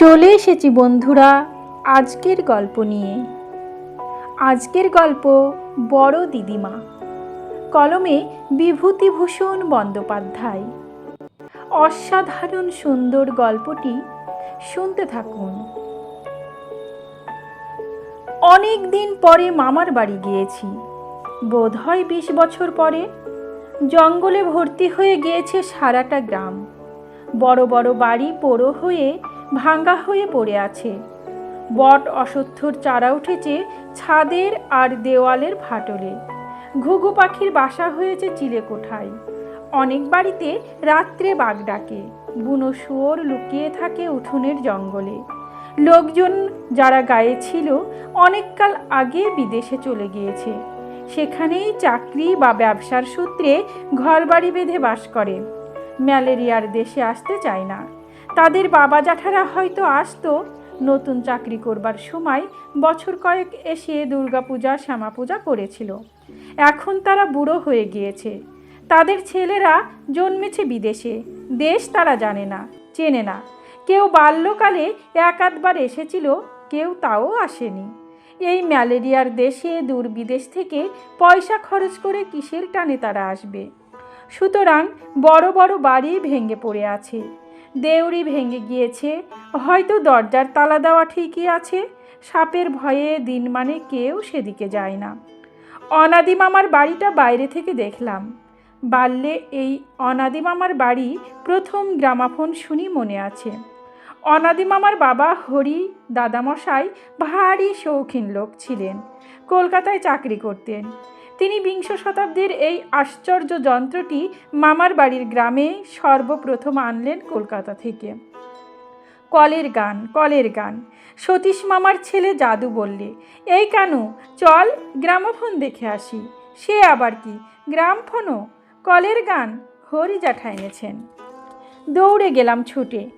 চলে এসেছি বন্ধুরা আজকের গল্প নিয়ে। আজকের গল্প বড় দিদিমা। কলমে বিভূতিভূষণ বন্দ্যোপাধ্যায়। অসাধারণ সুন্দর গল্পটি শুনতে থাকুন। অনেক দিন পরে মামার বাড়ি গিয়েছি। বোধ হয় বিশ বছর পরে জঙ্গলে ভর্তি হয়ে গিয়েছে সারাটা গ্রাম। বড় বড় বাড়ি পোড়ো হয়ে ভাঙ্গা হয়ে পড়ে আছে। বট অশ্বত্থর চারা উঠেছে ছাদের আর দেওয়ালের ফাটলে। ঘুঘু পাখির বাসা হয়েছে চিলে কোঠায়। অনেক বাড়িতে রাত্রে বাঘ ডাকে। বুনো শুয়োর লুকিয়ে থাকে উঠোনের জঙ্গলে। লোকজন যারা গায়ে ছিল অনেককাল আগে বিদেশে চলে গিয়েছে। সেখানেই চাকরি বা ব্যবসার সূত্রে ঘরবাড়ি বেঁধে বাস করে। ম্যালেরিয়ার দেশে আসতে চায় না। তাদের বাবা জ্যাঠারা হয়তো আসতো নতুন চাকরি করবার সময় বছর কয়েক এসে দুর্গাপূজা শ্যামা পূজা করেছিল। এখন তারা বুড়ো হয়ে গিয়েছে। তাদের ছেলেরা জন্মেছে বিদেশে। দেশ তারা জানে না, চেনে না। কেউ বাল্যকালে এক আধবার এসেছিল, কেউ তাও আসেনি। এই ম্যালেরিয়ার দেশে দূর বিদেশ থেকে পয়সা খরচ করে কিসের টানে তারা আসবে? সুতরাং বড় বড় বাড়ি ভেঙে পড়ে আছে। দেউড়ি ভেঙে গিয়েছে। হয়তো দরজার তালা দেওয়া ঠিকই আছে। সাপের ভয়ে দিন মানে কেউ সেদিকে যায় না। অনাদি মামার বাড়িটা বাইরে থেকে দেখলাম। বাল্যে এই অনাদি মামার বাড়ি প্রথম গ্রামাফোন শুনি মনে আছে। অনাদি মামার বাবা হরি দাদামশাই ভারী শৌখিন লোক ছিলেন। কলকাতায় চাকরি করতেন। তিনি বিংশ শতাব্দীর এই আশ্চর্য যন্ত্রটি মামার বাড়ির গ্রামে সর্বপ্রথম আনলেন কলকাতা থেকে। কলের গান কলের গান, সতীশ মামার ছেলে জাদু বললে, এই কানু? চল গ্রামোফোন দেখে আসি। সে আবার কি? গ্রামফোনও? কলের গান? হরি জ্যাঠা এনেছেন। দৌড়ে গেলাম ছুটে।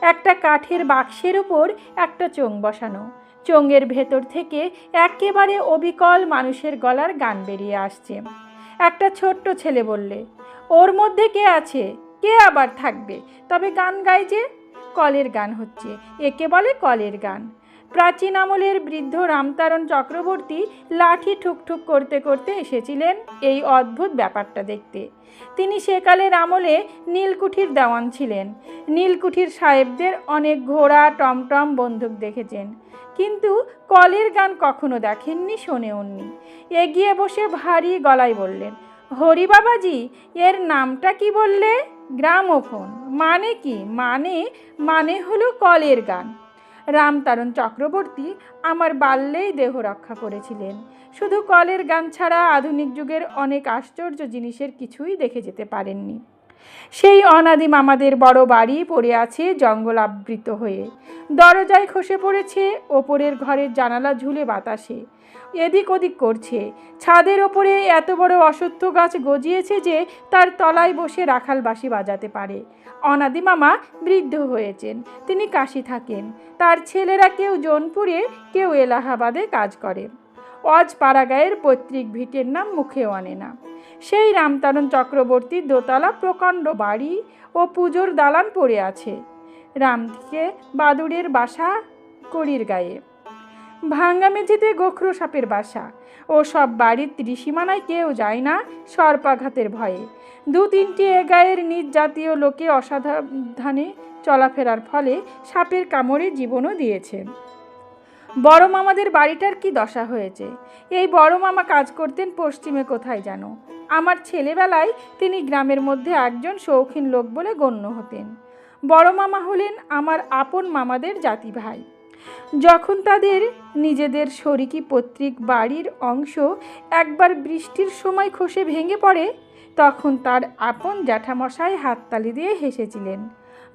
একটা কাঠের বাক্সের ওপর একটা চোং বসানো। চোঙের ভেতর থেকে একেবারে অবিকল মানুষের গলার গান বেরিয়ে আসছে। একটা ছোট্ট ছেলে বললে, ওর মধ্যে কে আছে? কে আবার থাকবে? তবে গান গায় যে? কলের গান হচ্ছে। একে বলে কলের গান। প্রাচীন আমলের বৃদ্ধ রামতারণ চক্রবর্তী লাঠি ঠুকঠুক করতে করতে এসেছিলেন এই অদ্ভুত ব্যাপারটা দেখতে। তিনি সেকালের আমলে নীলকুঠির দেওয়ান ছিলেন। নীলকুঠির সাহেবদের অনেক ঘোড়া টমটম বন্দুক দেখেছেন। কিন্তু কলের গান কখনো দেখেননি শোনেওননি এগিয়ে বসে ভারী গলায় বললেন, হরি বাবাজি, এর নামটা কি বললে? গ্রামোফোন। মানে কি? মানে মানে হলো কলের গান। রামতারণ চক্রবর্তী আমার বাল্যেই দেহ রক্ষা করেছিলেন। শুধু কলের গান ছাড়া আধুনিক যুগের অনেক আশ্চর্য জিনিসের কিছুই দেখে যেতে পারেননি। সেই অনাদিম আমাদের বড় বাড়ি পড়ে আছে জঙ্গল আবৃত হয়ে। দরজায় খসে পড়েছে, ওপরের ঘরের জানালা ঝুলে বাতাসে। এদিক ওদিক করছে। ছাদের ওপরে এত বড় অশ্বত্থ গাছ গজিয়েছে যে তার তলায় বসে রাখাল বাঁশি বাজাতে পারে। অনাদি মামা বৃদ্ধ হয়েছেন। তিনি কাশি থাকেন। তার ছেলেরা কেউ জোনপুরে, কেউ এলাহাবাদে কাজ করে অজ পাড়াগাঁয়ের পৈতৃক ভিটের নাম মুখেও আনে না। সেই রামতারণ চক্রবর্তীর দোতলা প্রকাণ্ড বাড়ি ও পুজোর দালান পড়ে আছে। রামকে বাদুড়ের বাসা, কড়ির গায়ে। ভাঙ্গা মেঝেতে গোখরো সাপের বাসা ও সব বাড়ির ত্রিসীমানায় কেউ যায় না সর্পাঘাতের ভয়ে। দু তিনটি এ গায়ের নিজ জাতীয় লোকে অসাধানে চলাফেরার ফলে সাপের কামড়ে জীবনও দিয়েছে বড় মামাদের বাড়িটার কি দশা হয়েছে? এই বড় মামা কাজ করতেন পশ্চিমে কোথায় যেন? আমার ছেলেবেলায় তিনি গ্রামের মধ্যে একজন শৌখিন লোক বলে গণ্য হতেন। বড় মামা হলেন আমার আপন মামাদের জাতি ভাই। যখন তাদের নিজেদের শরিকি পৈতৃক বাড়ির অংশ একবার বৃষ্টির সময় খসে ভেঙে পড়ে, তখন তার আপন জ্যাঠামশাই হাততালি দিয়ে হেসেছিলেন।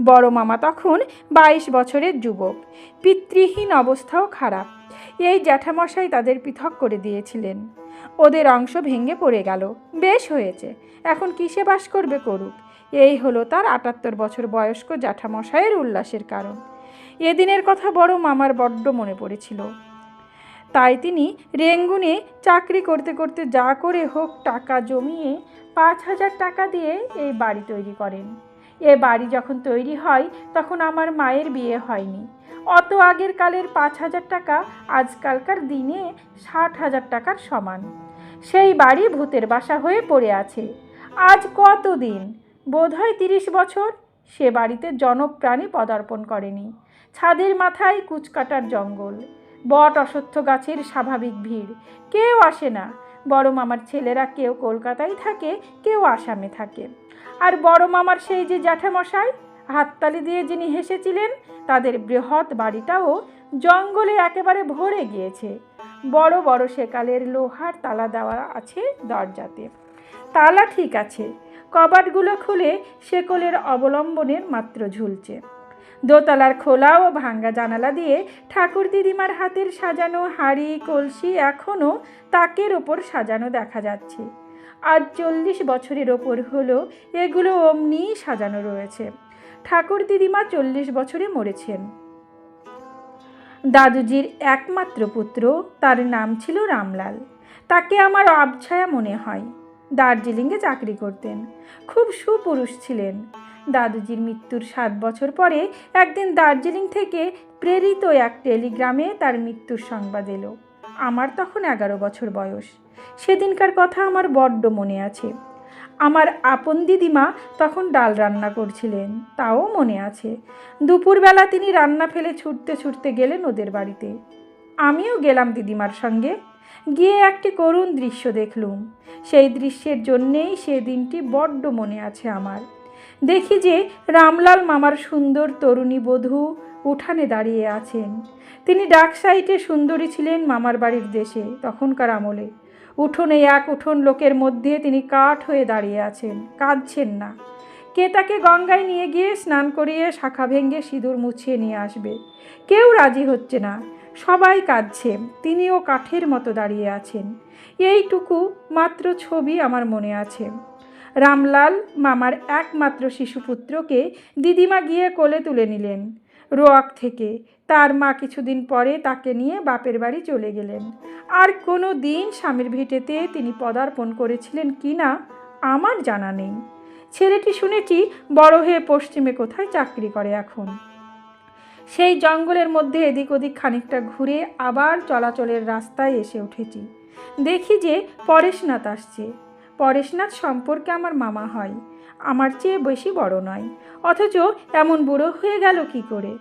বড় মামা তখন বাইশ বছরের যুবক। পিতৃহীন অবস্থাও খারাপ। এই জ্যাঠামশাই তাদের পৃথক করে দিয়েছিলেন। ওদের অংশ ভেঙে পড়ে গেল। বেশ হয়েছে। এখন কিসে বাস করবে করুক? এই হলো তার আটাত্তর বছর বয়স্ক জ্যাঠামশাইয়ের উল্লাসের কারণ। এদিনের কথা বড় মামার বড্ড মনে পড়েছিল। তাই তিনি রেঙ্গুনে চাকরি করতে করতে যা করে হোক টাকা জমিয়ে পাঁচ হাজার টাকা দিয়ে এই বাড়ি তৈরি করেন। এ বাড়ি যখন তৈরি হয়, তখন আমার মায়ের বিয়ে হয়নি। অত আগের কালের পাঁচ হাজার টাকা আজকালকার দিনে ষাট হাজার টাকার সমান। সেই বাড়ি ভূতের বাসা হয়ে পড়ে আছে। আজ কত দিন বোধহয় তিরিশ বছর। সে বাড়িতে জনপ্রাণী পদার্পণ করেনি। ছাদের মাথায় কুচকাটার জঙ্গল। বট অশ্বত্থ গাছের স্বাভাবিক ভিড়। কেউ আসে না। বড় মামার ছেলেরা কেউ কলকাতায় থাকে, কেউ আসামে থাকে। আর বড় মামার সেই যে জ্যাঠামশাই, হাততালি দিয়ে যিনি হেসেছিলেন, তাদের বৃহৎ বাড়িটাও জঙ্গলে একেবারে ভরে গিয়েছে। বড় বড় সেকালের লোহার তালা দেওয়া আছে দরজাতে। তালা ঠিক আছে, কবাটগুলো খুলে শেকলের অবলম্বনের মাত্র ঝুলছে। দোতলার খোলা ও ভাঙ্গা জানালা দিয়ে ঠাকুর দিদিমার হাতের সাজানো হাড়ি, কলসি এখনও তাকের ওপর সাজানো দেখা যাচ্ছে। আজ চল্লিশ বছরের ওপর হলো, এগুলো অমনি সাজানো রয়েছে। ঠাকুর দিদিমা চল্লিশ বছরে মরেছেন। দাদুজির একমাত্র পুত্র, তার নাম ছিল রামলাল। তাকে আমার আবছায়া মনে হয়। দার্জিলিংয়ে চাকরি করতেন। খুব সুপুরুষ ছিলেন। দাদুজির মৃত্যুর সাত বছর পরে একদিন দার্জিলিং থেকে প্রেরিত এক টেলিগ্রামে তার মৃত্যুর সংবাদ এলো। আমার তখন এগারো বছর বয়স। সেদিনকার কথা আমার বড্ড মনে আছে। আমার আপন দিদিমা তখন ডাল রান্না করছিলেন, তাও মনে আছে। দুপুরবেলা তিনি রান্না ফেলে ছুটতে ছুটতে গেলেন ওদের বাড়িতে। আমিও গেলাম দিদিমার সঙ্গে। গিয়ে একটি করুণ দৃশ্য দেখলুম। সেই দৃশ্যের জন্যেই সে দিনটি বড্ড মনে আছে আমার। দেখি যে রামলাল মামার সুন্দর তরুণী বধূ উঠানে দাঁড়িয়ে আছেন। তিনি ডাক সাইটে সুন্দরী ছিলেন মামার বাড়ির দেশে তখনকার আমলে। উঠোনে এক উঠোন লোকের মধ্যে তিনি কাঠ হয়ে দাঁড়িয়ে আছেন, কাঁদছেন না। কে তাকে গঙ্গায় নিয়ে গিয়ে স্নান করিয়ে শাখা ভেঙে সিঁদুর মুছিয়ে নিয়ে আসবে? কেউ রাজি হচ্ছে না। সবাই কাঁদছে, তিনিও কাঠের মতো দাঁড়িয়ে আছেন। এইটুকু মাত্র ছবি আমার মনে আছে। রামলাল মামার একমাত্র শিশুপুত্রকে দিদিমা গিয়ে কোলে তুলে নিলেন। রোয়াক থেকে তার মা কিছুদিন পরে তাকে নিয়ে বাপের বাড়ি চলে গেলেন। আর কোনো দিন স্বামীর ভিটেতে তিনি পদার্পণ করেছিলেন কি না, আমার জানা নেই। ছেলেটি শুনেছি বড় হয়ে পশ্চিমে কোথায় চাকরি করে এখন। সেই জঙ্গলের মধ্যে এদিক ওদিক খানিকটা ঘুরে আবার চলাচলের রাস্তায় এসে উঠেছি। দেখি যে পরেশনাথ আসছে। পরেশনাথ সম্পর্কে আমার মামা হয়। আমার চেয়ে বেশি বড় নয়। অথচ এমন বুড়ো হয়ে গেল কি করে?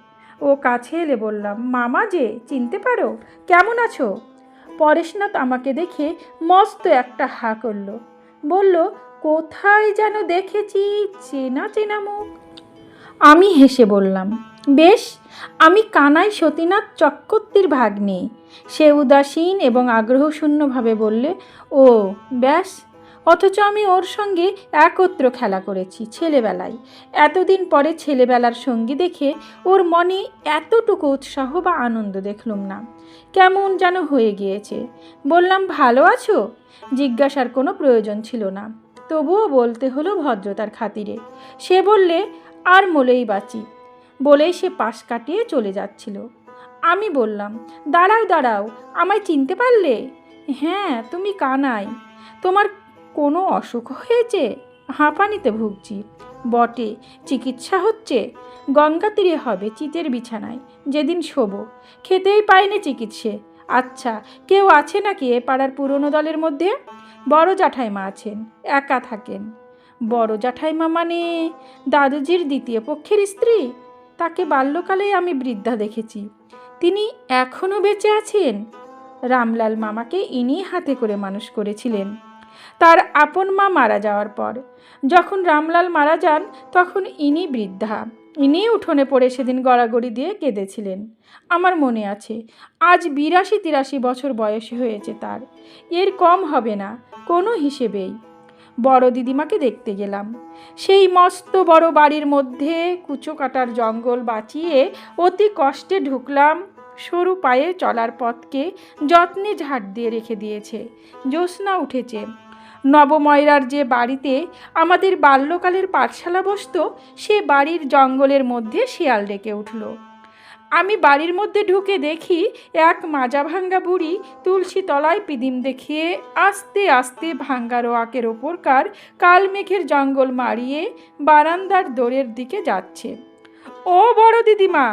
ও কাছে এলে বললাম, মামা যে, চিনতে পারো? কেমন আছো? পরেশনাথ আমাকে দেখে মস্ত একটা হা করল। বলল, কোথায় যেন দেখেছি চেনা চেনা মুখ? আমি হেসে বললাম, বেশ, আমি কানাই সতীনাথ চক্রবর্তীর ভাগ্নে। সে উদাসীন এবং আগ্রহশূন্যভাবে বললে, ও, ব্যাস অথচ আমি ওর সঙ্গে একত্র খেলা করেছি ছেলেবেলায়। এতদিন পরে ছেলেবেলার সঙ্গী দেখে ওর মনে এতটুকু উৎসাহ বা আনন্দ দেখলুম না। কেমন যেন হয়ে গিয়েছে। বললাম, ভালো আছো? জিজ্ঞাসার কোনো প্রয়োজন ছিল না। তবুও বলতে হলো ভদ্রতার খাতিরে। সে বললে, আর মোলেই বাঁচি। বলেই সে পাশ কাটিয়ে চলে যাচ্ছিল। আমি বললাম, দাঁড়াও দাঁড়াও, আমায় চিনতে পারলে? হ্যাঁ তুমি কানাই। তোমার কোনো অসুখ হয়েছে? হাঁপানিতে ভুগছি। বটে, চিকিৎসা হচ্ছে। গঙ্গা তীরে হবে চিতের বিছানায়। যেদিন শোবো। খেতেই পাইনি চিকিৎসে। আচ্ছা কেউ আছে নাকি এ পাড়ার পুরনো দলের মধ্যে? বড় জ্যাঠাইমা আছেন, একা থাকেন। বড় জ্যাঠাইমা মানে দাদুজির দ্বিতীয় পক্ষের স্ত্রী? তাকে বাল্যকালেই আমি বৃদ্ধা দেখেছি। তিনি এখনও বেঁচে আছেন? রামলাল মামাকে ইনি হাতে করে মানুষ করেছিলেন। তার আপন মা মারা যাওয়ার পর। যখন রামলাল মারা যান, তখন ইনি বৃদ্ধা। ইনি উঠোনে পড়ে সেদিন গড়াগড়ি দিয়ে কেঁদেছিলেন। আমার মনে আছে, আজ বিরাশি তিরাশি বছর বয়স হয়েছে তার। এর কম হবে না, কোনো হিসেবেই। বড় দিদিমাকে দেখতে গেলাম। সেই মস্ত বড় বাড়ির মধ্যে কুচো কাটার জঙ্গল বাঁচিয়ে অতি কষ্টে ঢুকলাম সরু পায়ে চলার পথকে যত্নে ঝাড় দিয়ে রেখে দিয়েছে। জ্যোৎস্না উঠেছে। নবময়রার যে বাড়িতে আমাদের বাল্যকালের পাঠশালা বসত, সে বাড়ির জঙ্গলের মধ্যে শিয়াল ডেকে উঠল। আমি বাড়ির মধ্যে ঢুকে দেখি এক মাজা ভাঙ্গা বুড়ি তুলসী তলায় পিদিম দেখিয়ে আস্তে আস্তে ভাঙ্গা রোয়াকের ওপরকার কালমেঘের জঙ্গল মারিয়ে বারান্দার দোরের দিকে যাচ্ছে। ও বড় দিদিমা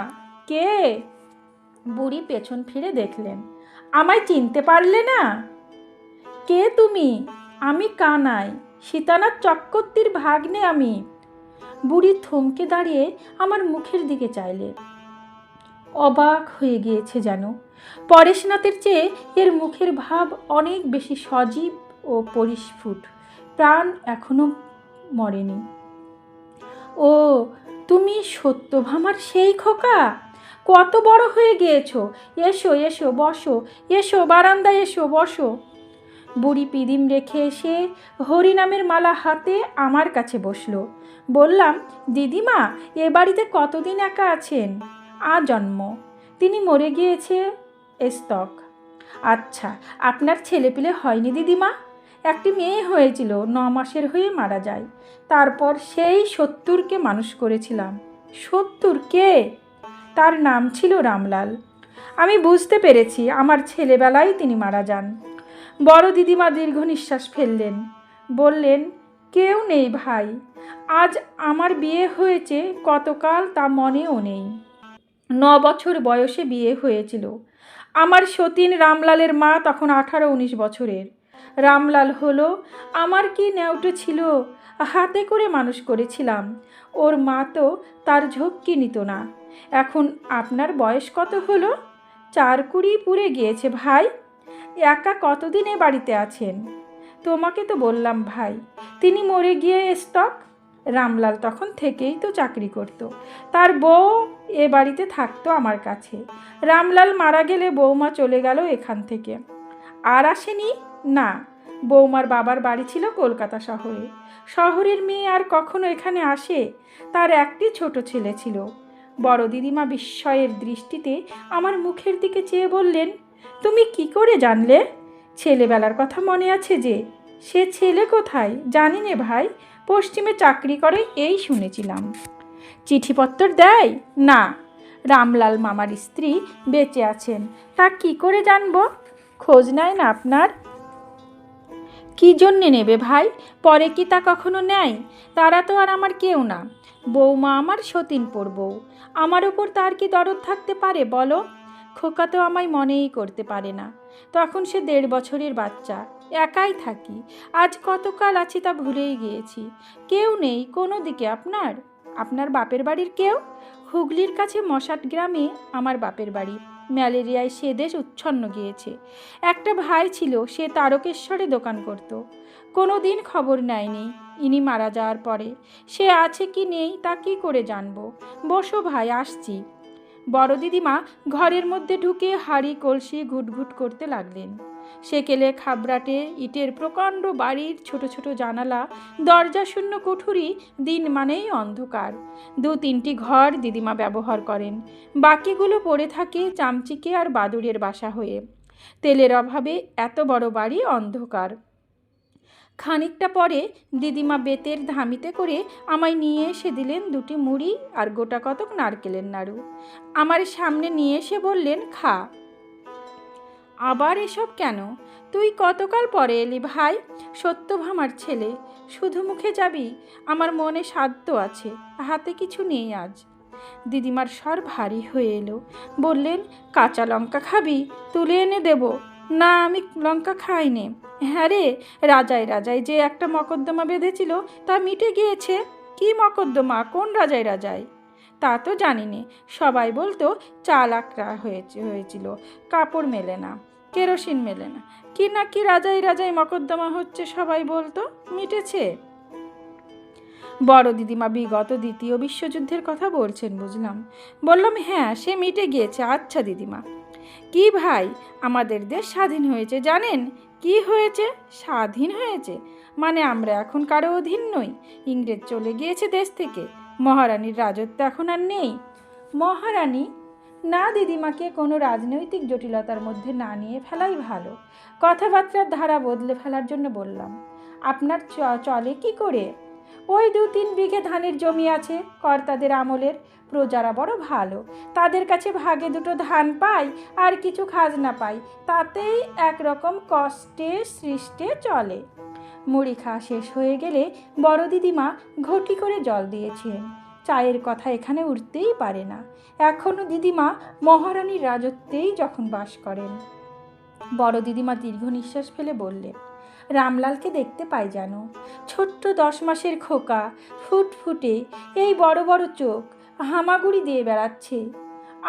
কে? বুড়ি পেছন ফিরে দেখলেন। আমায় চিনতে পারলে না? কে তুমি? আমি কানাই, সীতানাথ চক্রবর্তীর ভাগ্নে আমি। বুড়ি থমকে দাঁড়িয়ে আমার মুখের দিকে চাইলে। অবাক হয়ে গিয়েছে যেন। পরেশনাথের চেয়ে এর মুখের ভাব অনেক বেশি সজীব ও পরিস্ফুট। প্রাণ এখনও মরেনি। ও, তুমি সত্যভামার সেই খোকা? কত বড় হয়ে গিয়েছো? এসো এসো, বসো, এসো, বারান্দায় এসো, বসো। বুড়ি পিদিম রেখে এসে হরিনামের মালা হাতে আমার কাছে বসল। বললাম, দিদিমা, এ বাড়িতে কতদিন একা আছেন? আ জন্ম। তিনি মরে গিয়েছে স্তক আচ্ছা আপনার ছেলেপিলে হয়নি দিদিমা? একটি মেয়ে হয়েছিল, ন মাসের হয়ে মারা যায়। তারপর সেই সত্তরকে মানুষ করেছিলাম। সত্তর কে? তার নাম ছিল রামলাল। আমি বুঝতে পেরেছি আমার ছেলেবেলায় তিনি মারা যান। বড় দিদিমা দীর্ঘ নিঃশ্বাস ফেললেন। বললেন, কেউ নেই ভাই। আজ আমার বিয়ে হয়েছে, কতকাল তা মনেও নেই। ন বছর বয়সে বিয়ে হয়েছিল। আমার সতীন রামলালের মা তখন আঠারো উনিশ বছরের। রামলাল হলো, আমার কি নেওটো ছিল? হাতে করে মানুষ করেছিলাম। ওর মা তো তার ঝক্কি নিত না। এখন আপনার বয়স কত হলো? চার কুড়ি পুরে গিয়েছে ভাই। একা কতদিন বাড়িতে আছেন? তোমাকে তো বললাম ভাই, তিনি মরে গিয়ে স্টক রামলাল তখন থেকেই তো চাকরি করত। তার বউ এ বাড়িতে থাকতো আমার কাছে। রামলাল মারা গেলে বৌমা চলে গেল এখান থেকে। আর আসেনি? না, বৌমার বাবার বাড়ি ছিল কলকাতা শহরে। শহরের মেয়ে আর কখনো এখানে আসে? তার একটি ছোট ছেলে ছিল। বড় দিদিমা বিস্ময়ের দৃষ্টিতে আমার মুখের দিকে চেয়ে বললেন, তুমি কি করে জানলে? ছেলেবেলার কথা মনে আছে যে, সে ছেলে কোথায় জানি নে ভাই, পশ্চিমে চাকরি করে এই শুনেছিলাম। চিঠিপত্র দেয়? না। রামলাল মামার স্ত্রী বেঁচে আছেন, তা কি করে জানব? খোঁজ নেয় না আপনার? কি জন্যে নেবে ভাই? পরে কি তা কখনো নেয়? তারা তো আর আমার কেউ না। বৌমা আমার সতীনপুর বউ। আমার ওপর তার কি দরদ থাকতে পারে বলো? খোকা তো আমায় মনেই করতে পারে না। তখন সে দেড় বছরের বাচ্চা। একাই থাকি। আজ কতকাল আছি তা ভুলেই গিয়েছি। কেউ নেই কোনো দিকে আপনার। আপনার বাপের বাড়ির কেউ? হুগলির কাছে মশাট গ্রামে আমার বাপের বাড়ি। ম্যালেরিয়ায় সে দেশ উচ্ছন্ন গিয়েছে। একটা ভাই ছিল, সে তারকেশ্বরে দোকান করত। কোনো দিন খবর নেয়নি, ইনি মারা যাওয়ার পরে। সে আছে কি নেই, তা কি করে জানব? বসো ভাই, আসছি। বড় দিদিমা ঘরের মধ্যে ঢুকে হাড়ি কলসি ঘুটঘুট করতে লাগলেন। সেকেলে খাবরাটে ইটের প্রকাণ্ড বাড়ির ছোট ছোট জানালা, দরজা শূন্য কুঠুরি, দিন মানেই অন্ধকার। দু তিনটি ঘর দিদিমা ব্যবহার করেন। বাকিগুলো পড়ে থাকে চামচিকে আর বাদুড়ের বাসা হয়ে। তেলের অভাবে এত বড় বাড়ি অন্ধকার। খানিকটা পরে দিদিমা বেতের ধামিতে করে আমায় নিয়ে এসে দিলেন দুটি মুড়ি আর গোটা কতক নারকেলের নাড়ু। আমার সামনে নিয়ে এসে বললেন, খা। আবার এসব কেন? তুই কতকাল পরে এলি ভাই? সত্যভামার ছেলে। শুধু মুখে যাবি? আমার মনে সাধ্য আছে। হাতে কিছু নেই আজ। দিদিমার স্বর ভারী হয়ে এলো। বললেন, কাঁচা লঙ্কা খাবি? তুলে এনে দেব। না, আমি লঙ্কা খাইনি। হ্যাঁ রে, রাজায় রাজায় যে একটা মকদ্দমা বেঁধেছিল, তা মিটে গিয়েছে। কি মকদ্দমা? কোন রাজায় রাজায়? তা তো জানি নে সবাই বলতো চাল আকড়া হয়েছে, হয়েছিল। কাপড় মেলে না। কেরোসিন মেলে না। কি না কি রাজাই রাজাই মকদ্দমা হচ্ছে সবাই বলতো, মিটেছে। বড় দিদিমা বিগত দ্বিতীয় বিশ্বযুদ্ধের কথা বলছেন, বুঝলাম। বললাম হ্যাঁ সে মিটে গিয়েছে। আচ্ছা দিদিমা। কি ভাই, আমাদের দেশ স্বাধীন হয়েছে, জানেন? কি হয়েছে? স্বাধীন হয়েছে। মানে আমরা এখন কারও অধীন নই। ইংরেজ চলে গিয়েছে দেশ থেকে। মহারানীর রাজত্ব এখন আর নেই। মহারানী না দিদিমাকে কোনো রাজনৈতিক জটিলতার মধ্যে না নিয়ে ফেলাই ভালো। কথাবার্তার ধারা বদলে ফেলার জন্য বললাম, আপনার চলে কি করে? ওই দু তিন বিঘে ধানের জমি আছে, কর্তাদের আমলের, প্রজারা বড় ভালো। তাদের কাছে ভাগে দুটো ধান পাই আর কিছু খাজনা পাই, তাতেই একরকম কষ্টে সৃষ্টে চলে। মুড়ি খাওয়া শেষ হয়ে গেলে বড় দিদিমা ঘটি করে জল দিয়েছিলেন চায়ের কথা এখানে উঠতেই পারে না। এখনও দিদিমা মহারানীর রাজত্বেই যখন বাস করেন। বড় দিদিমা দীর্ঘ নিঃশ্বাস ফেলে বললেন, রামলালকে দেখতে পাই যেন। ছোট্ট দশ মাসের খোকা, ফুটফুটে এই বড় বড় চোখ হামাগুড়ি দিয়ে বেড়াচ্ছে।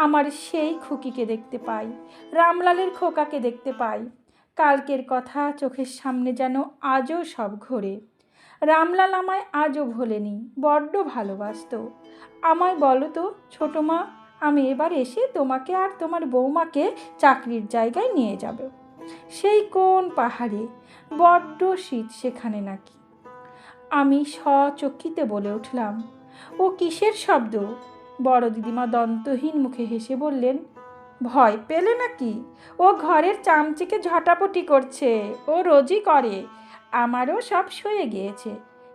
আমার সেই খুকিকে দেখতে পাই, রামলালের খোকাকে দেখতে পাই। কালকের কথা চোখের সামনে যেন আজও সব ঘোরে। রামলাল আমায় আজও ভোলেনি, বড্ড ভালোবাসতো। আমায় বলো তো, ছোটো মা, আমি এবার এসে তোমাকে আর তোমার বৌমাকে চাকরির জায়গায় নিয়ে যাবে। সেই কোন পাহাড়ে? বড্ড শীত সেখানে নাকি। আমি স্বচক্ষিতে বলে উঠলাম, ও কিসের শব্দ? বড় দিদিমা দন্তহীন মুখে হেসে বললেন, ভয় পেলে নাকি? ও ঘরের চামচিকে ঝটাপটি করছে, ও রোজই করে। আমারও সব সয়ে গিয়েছে।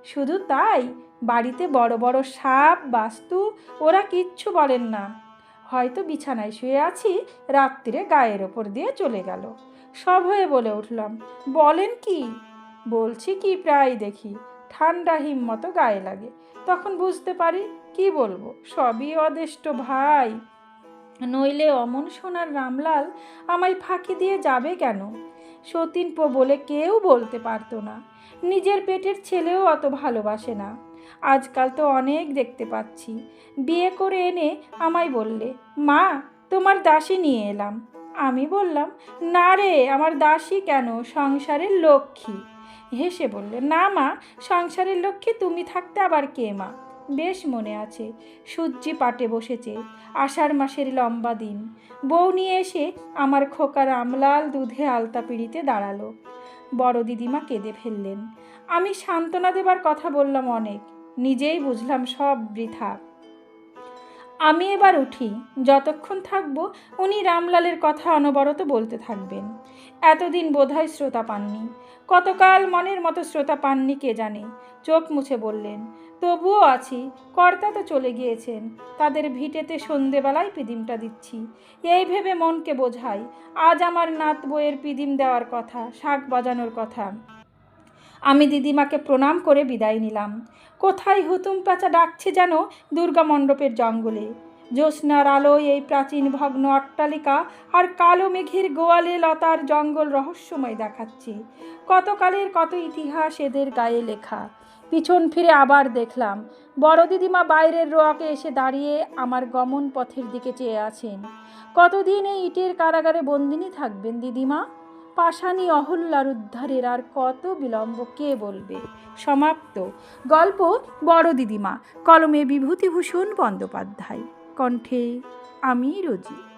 শুধু তাই, বাড়িতে বড় বড় সাপ, বাস্তু, ওরা কিচ্ছু বলেন না। হয়তো বিছানায় শুয়ে আছি, রাত্রিরে গায়ের ওপর দিয়ে চলে গেল। সব হয়ে বলে উঠলাম, বলেন কি? বলছি কি প্রায় দেখি, ঠান্ডা হিম্মতো গায়ে লাগে। তখন বুঝতে পারি, কি বলব, সবই অদেষ্ট ভাই। নইলে অমন সোনার রামলাল আমায় ফাঁকি দিয়ে যাবে কেন? সতীন পো বলে কেউ বলতে পারতো না। নিজের পেটের ছেলেও অত ভালোবাসে না। আজকাল তো অনেক দেখতে পাচ্ছি। বিয়ে করে এনে আমায় বললে, মা, তোমার দাসী নিয়ে এলাম। আমি বললাম, না রে, আমার দাসী কেন? সংসারের লক্ষ্মী। হেসে বললে, না মা, সংসারের লক্ষ্মী তুমি থাকতে আবার কে মা? বেশ মনে আছে। সূর্যি পাটে বসেছে। আষাঢ় মাসের লম্বা দিন। বউ নিয়ে এসে আমার খোকার রামলাল দুধে আলতা পিড়িতে দাঁড়াল। বড় দিদিমা কেঁদে ফেললেন। আমি সান্ত্বনা দেবার কথা বললাম অনেক। নিজেই বুঝলাম সব বৃথা। আমি এবার উঠি। যতক্ষণ থাকব উনি রামলালের কথা অনবরত বলতে থাকবেন। এতদিন বোধহয় শ্রোতা পাননি। কতকাল মনের মতো শ্রোতা পাননি কে জানে? চোখ মুছে বললেন তবুও আছি, কর্তা তো চলে গিয়েছেন। তাদের ভিটেতে সন্ধেবেলায় পিদিমটা দিচ্ছি। এই ভেবে মনকে বোঝাই, আজ আমার নাত বইয়ের পিদিম দেওয়ার কথা, শাক বাজানোর কথা। আমি দিদিমাকে প্রণাম করে বিদায় নিলাম। কোথায় হুতুম প্যাঁচা ডাকছে যেন দুর্গা মণ্ডপের জঙ্গলে? জ্যোৎস্নার আলোয় এই প্রাচীন ভগ্ন অট্টালিকা আর কালো মেঘের গোয়ালে লতার জঙ্গল রহস্যময় দেখাচ্ছে। কতকালের কত ইতিহাস এদের গায়ে লেখা। পিছন ফিরে আবার দেখলাম, বড় দিদিমা বাইরের রোয়াকে এসে দাঁড়িয়ে আমার গমন পথের দিকে চেয়ে আছেন। কতদিন এই ইটের কারাগারে বন্দিনী থাকবেন দিদিমা? পাষাণী অহল্যার উদ্ধারের আর কত বিলম্ব কে বলবে? সমাপ্ত। গল্প বড় দিদিমা, কলমে বিভূতিভূষণ বন্দ্যোপাধ্যায়। কণ্ঠে আমি রোজি।